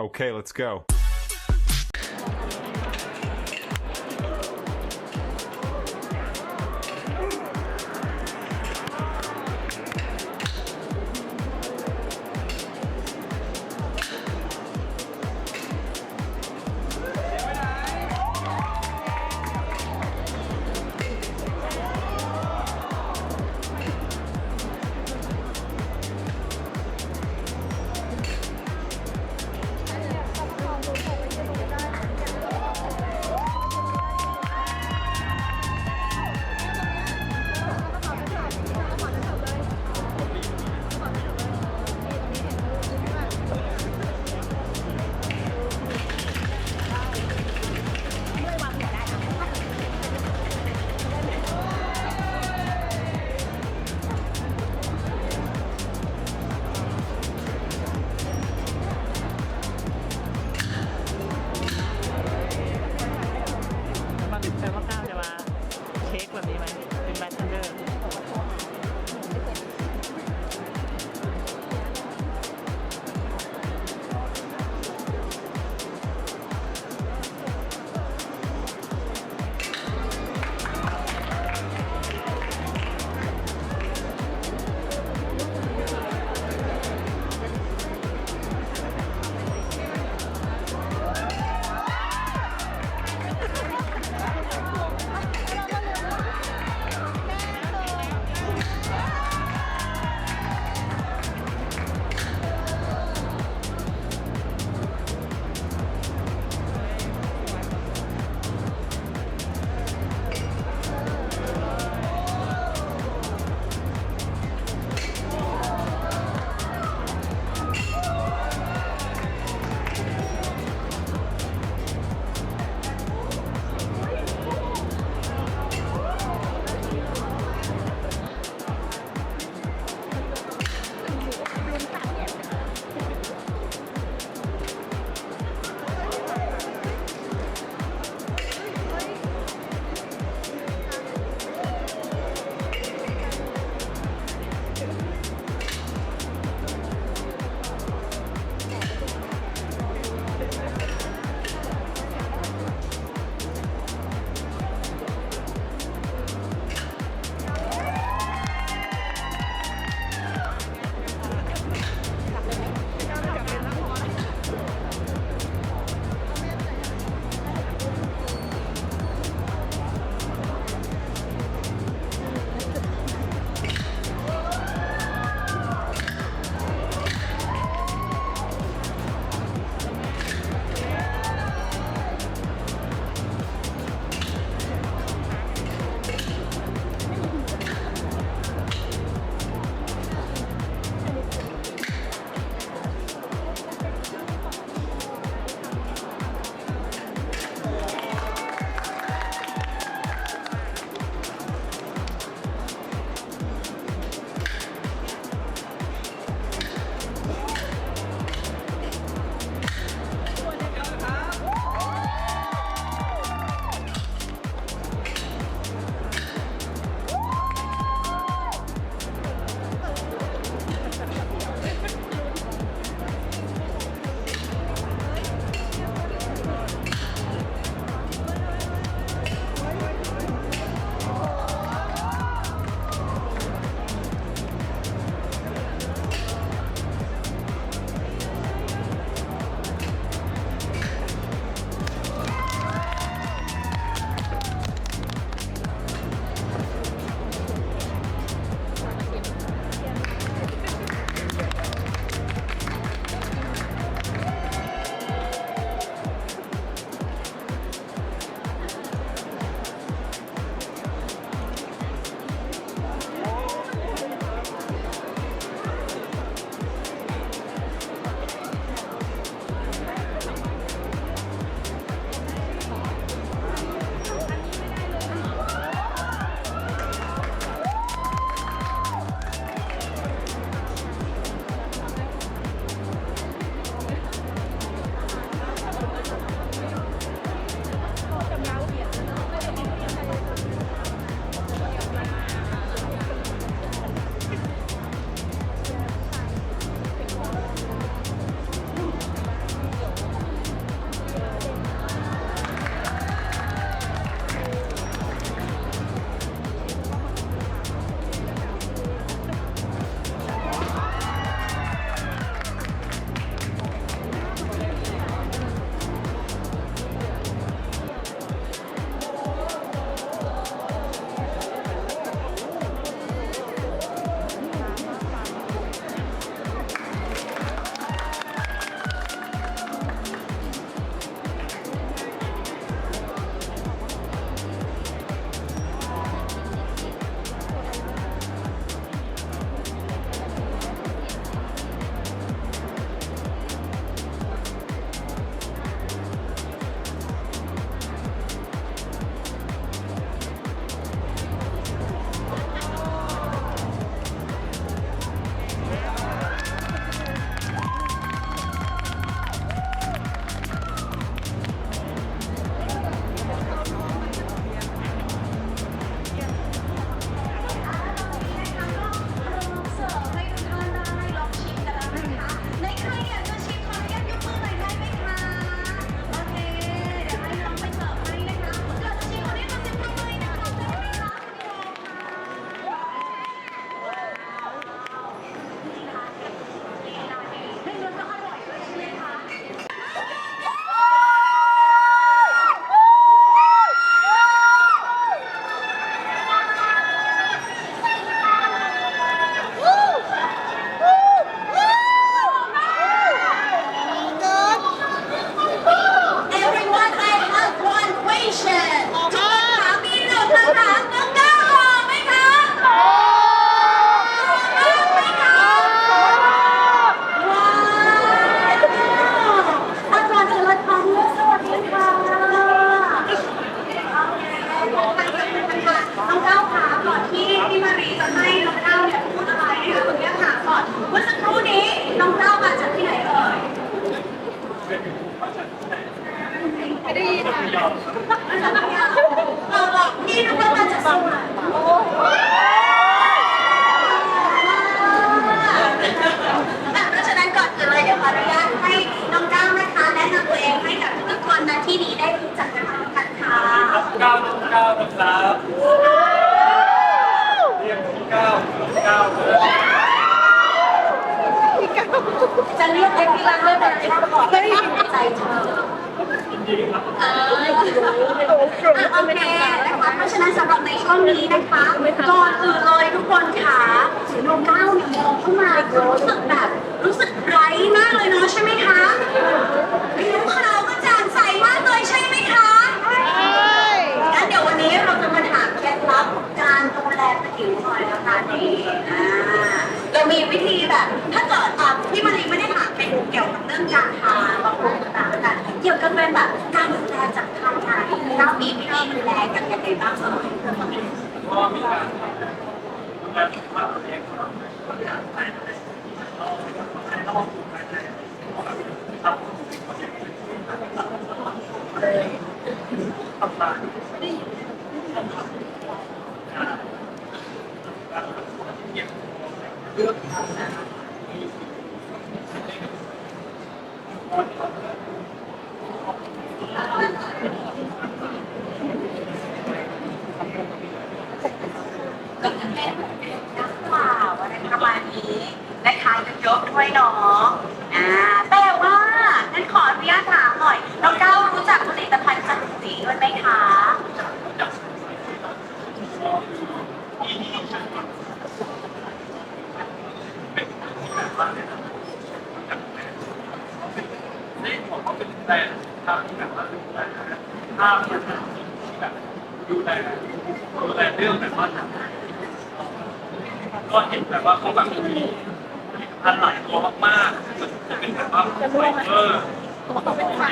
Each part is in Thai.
Okay, let's go. ยอมเออบอกพี่นึกว่ามันจะสว่างเพราะฉะนั้นก่อนอื่นเลยเดี๋ยวขออนุญาตให้น้องก้าวนะคะแนะนำตัวเองให้กับทุกคนนะที่นี้ได้รู้จักกันกันค่ะเก้าเก้านะครับเรียกเก้าเก้าเลยจะเรียกเอ็กซ์ลังเลยแบบขอให้ใจเธอจริงๆครับเออ โอเคนะคะเพราะฉะนั้นสำหรับในช่วงนี้นะคะก่อนอื่นเลยทุกคนค่ะน้องก้าวเนี่ยมองเข้ามารู้สึกแบบรู้สึกไร้มากเลยเนาะใช่ไหมคะผิวขาวกระจ่างใสมากเลยใช่ไหมคะงั้นเดี๋ยววันนี้เราจะมาถามเคล็ดลับการดูแลผิวหน่อยนะคะนี่อ่าเรามีวิธีแบบ ถ้าเกิดอะพี่มารีไม่ได้ถามเป็นเกี่ยวกับเรื่องการทาบำรุงต่างๆแต่ เกี่ยวกับเป็นแบบการดูแลจากภายในเรามีวิธีดูแลกันยังไงบ้างเออก็มีการดูแลสุขภาพตัวเองครับใส่ต้องต้องครับทำมา ก็จะเป็นน้ำเปล่าอะไรประมาณนี้และทานเยอะๆด้วยเนาะอ่าแต่ว่างั้นขออนุญาตถามหน่อยน้องก้าวรู้จักผลิตภัณฑ์จันสีด้วยไหมคะ นี่ผมก็เป็นแต่ทำที่แบบว่าดูแลภาพมันที่แบบดูแลดูแลเรื่องแบบว่าก็เห็นแบบว่าเขาแบบมีพันหลายตัวมากๆจะเป็นแบบว่าไฟเบอร์เป็นไฟ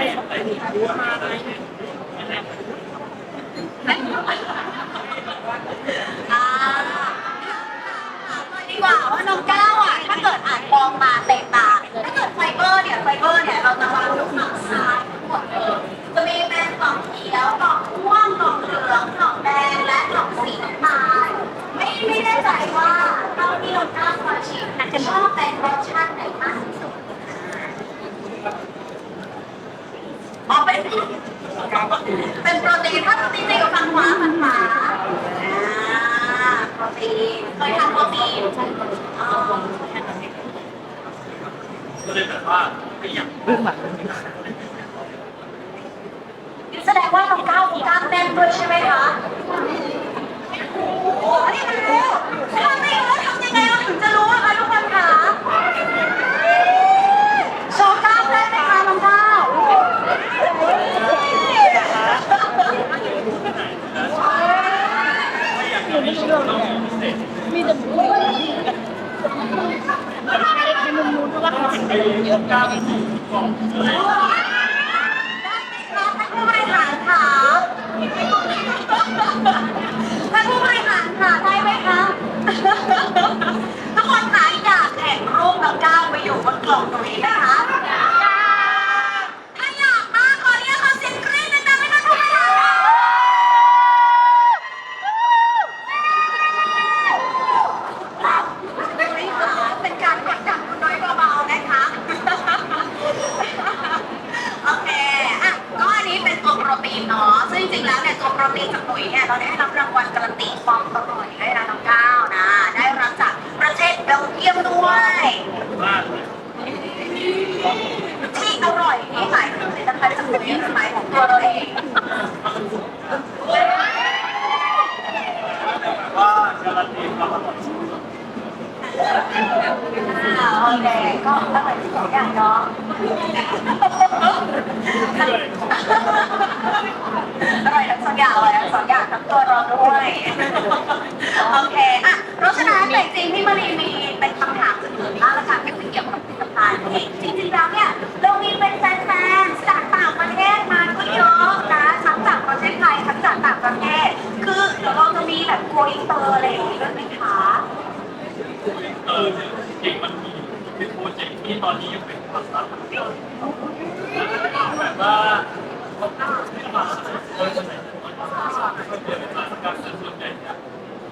อ่าดีกว่าว่าน้องก้าวอะ ถ้าเกิดอ่านมองมาเตะตา ถ้าเกิดไฟเบอร์เนี่ยไฟเบอร์เนี่ยเราจะวางอยู่ฝั่งซ้ายทั้งหมดเลยจะมีเป็นกล่องเขียวกล่องม่วงกล่องเหลืองกล่องแดงและกล่องสีน้ำตาลไม่ไม่แน่ใจว่าเท่าที่น้องก้าวพอชิมชอบเป็นรสชาติไหนมากที่สุด อ๋อเป็นเป็นโปรตีนถ้าโปรตีนจะอยู่ฝั่งขวาฝั่งขวาอ่าโปรตีนเคยทำโปรตีนอ๋อก็เลยแบบว่าไม่อยากแสดงว่าน้องก้าวมีกล้ามแน่นด้วยใช่ไหมคะโอ้โหนี่รู้ถ้าไม่รู้ทำยังไงเราถึงจะรู้อะคะทุกคนคะโชว์กล้ามได้ไหมคะน้องก้าว ไม่อยาก มีช่วงต้องมีพิเศษมีแต่หมูในมุมนู้นเพราะว่าเขาห็นไอ้เยอะกล้ามกล่องเลยได้ไหมคะท่านผู้บริหารคะท่านผู้บริหารค่ะได้ไหมคะทุกคนคะอยากเห็นรูปน้องก้าวไว้อยู่บนกล่องตรงนี้นะคะ ถ้าอยากมากขอเรียกขอเสียงกรี๊ดดังๆให้ท่านผู้บริหารค่ะเป็นการกดดันคุณน้อยเบาๆนะคะ โอเค อะ ก็อันนี้เป็นตัวโปรตีนเนาะ ซึ่งจริงๆ แล้วเนี่ยตัวโปรตีนจากปุ๋ยเนี่ยเราได้รับรางวัลการันตีความอร่อยด้วยนะน้องก้าวนะ ได้รับจากประเทศเบลเยียมด้วย มากเลย ที่อร่อยนี่หมายถึงผลิตภัณฑ์จากปุ๋ยหรือหมายถึงตัวเราเอง แบบว่าการันตีความอร่อย อ่าโอเค ก็อร่อยที่สองอย่างเนาะอร่อยทั้งสองอย่างอร่อยทั้งสองอย่างทั้งตัวเราด้วยโอเคอะเพราะฉะนั้นแต่จริงพี่มารีมีเป็นคำถามสุดท้ายและกันที่เกี่ยวกับผลิตภัณฑ์จริงๆแล้วเนี่ยเรามีเป็นแฟนๆจากต่างประเทศมาก็เยอะนะทั้งจากประเทศไทยทั้งจากต่างประเทศ คือเดี๋ยวเราจะมีแบบโกอินเตอร์อะไรอย่างนี้ด้วยไหมคะ เออจริงมันมีเป็นโปรเจกต์ที่ตอนนี้ยังเป็นความลับแบบว่า โดยส่วนใหญ่ก็เดือนมาการเงินส่วนใหญ่จะ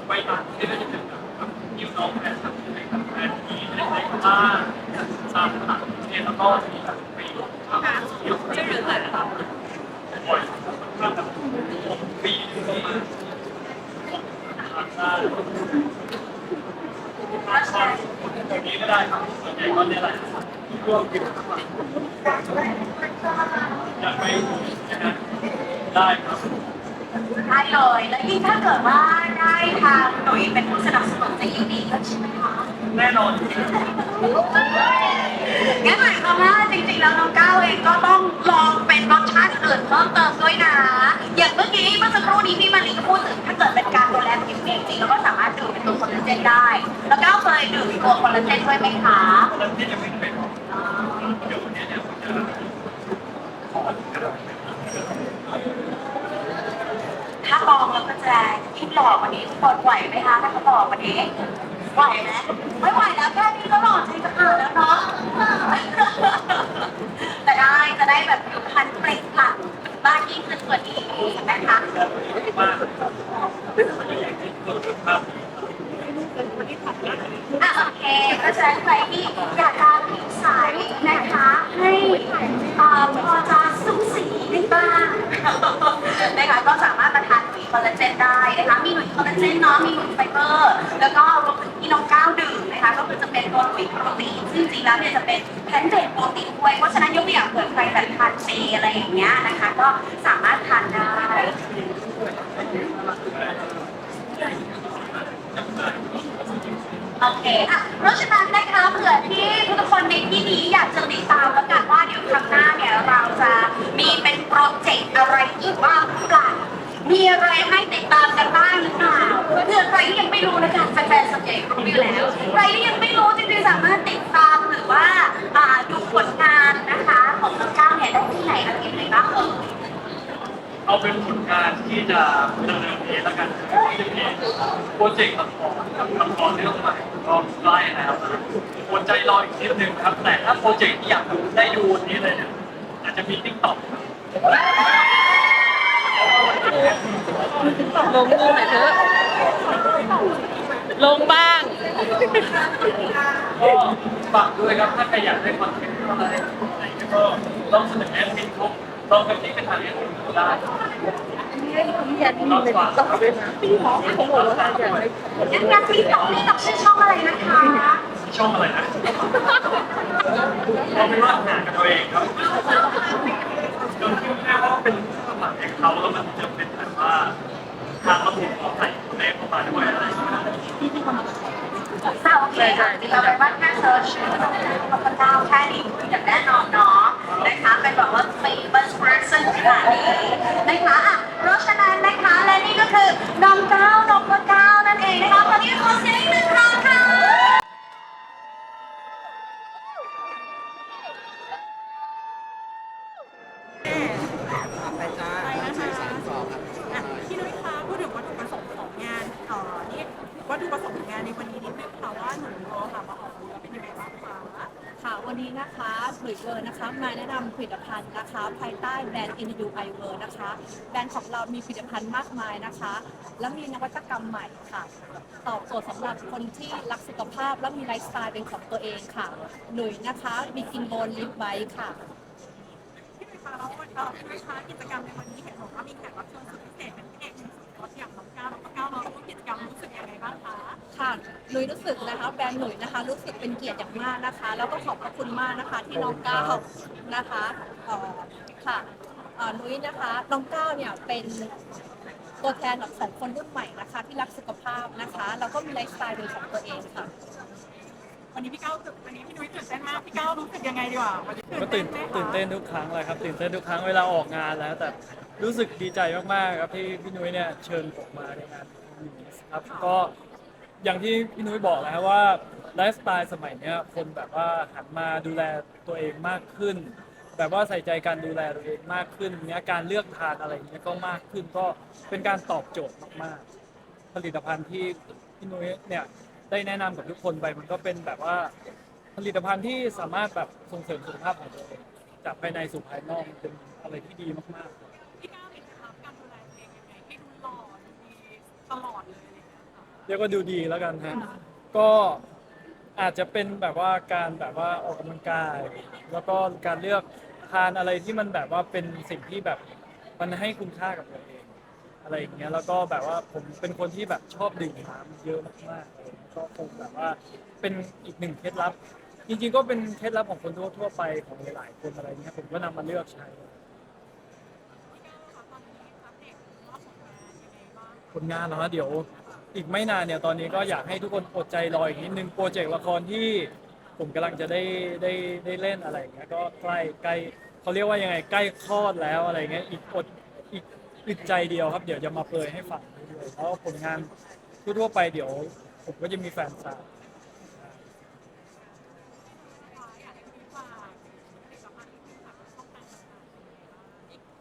ไปต่างประเทศก็จะเป็นแบบนิวน้องแฟนต่างประเทศกับแฟนที่ในในบ้านตามต่างประเทศแล้วก็มีแบบไปเที่ยวเรื่อยๆบ่อยมากแบบปีประมาณ ได้ตรงนี้ก็ได้ครับส่วนใหญ่ก็เนี่ยแหละร่วมกิจกรรมอยากไปนะฮะได้ครับ ได้เลยแล้วยิ่งถ้าเกิดว่าได้ทางหน่วยเป็นผู้สนับสนุนจะยิ่งดีขึ้นใช่ไหมคะแน่นอน งั้นหมายความว่าจริงๆแล้วน้องก้าวเองก็ต้องลองเป็นรสชาติอื่นเพิ่มเติมด้วยนะ อย่างเมื่อกี้เมื่อสักครู่นี้พี่มารีก็พูดถึงถ้าเกิดเป็นการดูแลผิวจริงๆแล้วก็สามารถดื่มเป็นตัวคอลลาเจนได้ แล้วก้าวเคยดื่มตัวคอลลาเจนด้วยไหมคะถ้ามองแล้วก็จะยิ่งหล่อกว่านี้ทุกคนไหวไหมคะถ้าเขาบอกวันนี้ ไหวไหมไม่ไหวแล้วแค่นี้ก็หล่อใจจะขาดแล้วเนาะแต่ได้จะได้แบบผิวพรรณเปล่งปลั่งมากยิ่งขึ้นกว่านี้นะคะกอยากให้สุขภาพอะโอเคก็ฉะนั้นใครที่อยากจะผิวใสนะคะให้เอ่อพอจะสูสีได้บ้าง คอลลาเจนได้นะคะ มีหนุ่ยคอลลาเจนเนาะ มีหนุ่ยไฟเบอร์ แล้วก็รวมถึงที่น้องก้าวดื่มนะคะ ก็คือจะเป็นตัวหนุ่ยโปรตีน ซึ่งจริงๆแล้วเนี่ยจะเป็นแพนเบดโปรตีนด้วย เพราะฉะนั้นยกตัวอย่างเผื่อใครแบบทานเจอะไรอย่างเงี้ยนะคะ ก็สามารถทานได้โอเคอะเพราะฉะนั้นนะคะเผื่อที่ทุกคนในที่นี้อยากจะติดตามแล้วกันว่าเดี๋ยวครั้งหน้าเนี่ยเราจะมีเป็นโปรเจกต์อะไรอีกบ้างหรือเปล่า มีอะไรให้ติดตามกันบ้างหรือเปล่าเผื่อใครที่ยังไม่รู้นะคะแฟนๆส่วนใหญ่รู้อยู่แล้ว ใครที่ยังไม่รู้จริงๆสามารถติดตามหรือว่าอ่าดูผลงานนะคะ ของน้องก้าวเนี่ยได้ที่ไหนและที่ไหนบ้างเอ่ยเอาเป็นผลงานที่จะดำเนินเองแล้วกันจะมีโปรเจกต์ละครละครเรื่องใหม่ก็ใกล้แล้วอดใจรออีกนิดนึงครับ แต่ถ้าโปรเจกต์ที่อยากได้ดูวันนี้เลยเนี่ยอาจจะมีทิกต็อก ลงมือหน่อยเถอะ ลงบ้าง ก็ฝากด้วยครับถ้าใครอยากได้คอนเทนต์อะไรอะไรก็ต้องเสนอแอดมินทุกลองไปที่เป็นทางแอดมินได้ยันมีเป็นต่อด้วยนะพี่หมอเขาบอกว่าอยากได้งั้นงั้นที่ตอกนี่ตอกชื่อช่องอะไรนะคะช่องอะไรนะเอาเป็นว่าหากันตัวเองครับ จนที่แค่ว่าเป็นสมัครเองเขาแล้วมันจะเป็นแบบว่าทางระบบของใส่แม่เข้ามาด้วยอะไรอย่างเงี้ยอ่าโอเคค่ะเราไปว่าแค่เซิร์ชชื่อน้องก้าวแค่นี้อย่างแน่นอนเนาะนะคะเป็นแบบว่า famous person ขนาดนี้นะคะอะเพราะฉะนั้นนะคะและนี่ก็คือ นะคะ และมีนวัตกรรมใหม่ค่ะ ตอบโจทย์สำหรับคนที่รักสุขภาพและมีไลฟ์สไตล์เป็นของตัวเองค่ะ หนุยนะคะมีกินโบนลิฟไว้ค่ะพี่นุ้ยคะแล้วเอ่อพี่นุ้คะกิจกรรมในวันนี้เห็นบอกว่ามีแขกรับเชิญสุดพิเศษเป็นพระเอกหนุ่มสุดฮอตอย่างน้องก้าวน้องก้าวมาร่วมกิจกรรมรู้สึกยังไงบ้างคะค่ะหนุยรู้สึกนะคะแบรนด์หนุยนะคะรู้สึกเป็นเกียรติอย่างมากนะคะ แล้วก็ขอบพระคุณมากนะคะ ที่น้องก้าวนะคะค่ะหนุยนะคะน้องก้าวเนี่ยเป็น ตัวแทนของคนรุ่นใหม่นะคะ ที่รักสุขภาพนะคะแล้วก็มีไลฟ์สไตล์เป็นของตัวเองค่ะ วันนี้พี่ก้าวตื่นวันนี้พี่นุ้ยตื่นเต้นมากพี่ก้าวรู้สึกยังไงดีกว่าวันนี้ก็ตื่นไหมคะตื่นเต้นทุกครั้งเลยครับตื่นเต้นทุกครั้งเวลาออกงานแล้ว แต่รู้สึกดีใจมากๆครับที่พี่นุ้ยเนี่ยเชิญผมมาในงานนี้ครับก็อย่างที่พี่นุ้ยบอกแล้วว่าไลฟ์สไตล์สมัยเนี้ยคนแบบว่าหันมาดูแลตัวเองมากขึ้น แบบว่าใส่ใจการดูแลตัวเองมากขึ้นเนี้ยการเลือกทานอะไรเนี้ยก็มากขึ้นก็เป็นการตอบโจทย์มากๆ ผลิตภัณฑ์ที่พี่นุ้ยเนี่ยได้แนะนำกับทุกคนไปมันก็เป็นแบบว่าผลิตภัณฑ์ที่สามารถแบบส่งเสริมสุขภาพของตัวเองจากภายในสู่ภายนอกมันเป็นอะไรที่ดีมากๆ พี่ก้าวเห็นเคล็ดลับการดูแลตัวเองยังไงให้ดูหล่อดูดีตลอดเลยอะไรอย่างเงี้ยค่ะเรียกว่าดูดีแล้วกันฮะ ก็อาจจะเป็นแบบว่าการแบบว่าออกกำลังกาย แล้วก็การเลือก ทานอะไรที่มันแบบว่าเป็นสิ่งที่แบบมันให้คุณค่ากับตัวเอง อะไรอย่างเงี้ยแล้วก็แบบว่าผมเป็นคนที่แบบชอบดื่มน้ำเยอะมากๆอะไรอย่างเงี้ยก็คงแบบว่าเป็นอีกหนึ่งเคล็ดลับ จริงๆก็เป็นเคล็ดลับของคนทั่วๆไปของหลายๆคนอะไรเงี้ยผมก็นำมาเลือกใช้คนนี้อัปเดตรอบผลงานยังไงบ้างผลงานเหรอฮะเดี๋ยว อีกไม่นานเนี่ยตอนนี้ก็อยากให้ทุกคนอดใจรออีกนิดนึงโปรเจกต์ละครที่ ผมกำลังจะได้ได้ได้เล่นอะไรอย่างเงี้ยก็ใกล้ใกล้เขาเรียกว่ายังไงใกล้คลอดแล้วอะไรเงี้ยอีกอดอีกอึดใจเดียวครับ เดี๋ยวจะมาเปรยให้ฟังเรื่อยๆแล้วผลงานทั่วไปเดี๋ยวผมก็จะมีแฟนซายอยากให้พี่ฝากผลิตภัณฑ์ที่พี่ฝากช่องทางต่าง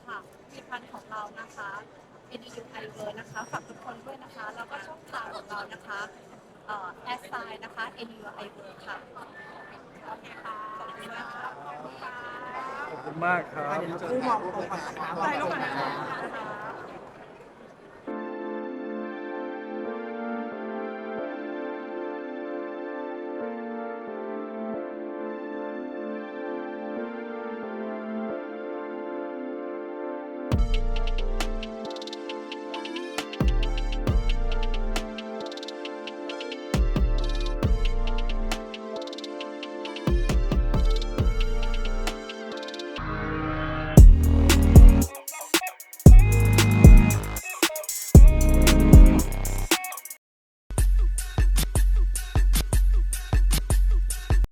ค่ะผลิตภัณฑ์ของเรานะคะ NU i w o r นะคะ ฝากทุกคนด้วยนะคะ แล้วก็ช่องทางของเรานะคะ แอสไซน์นะคะ NEU i w o r ค่ะๆโอเคค่ะขอบคุณมากค่ะขอบคุณค่ะขอบคุณมากครับได้ลูกกันนะคะ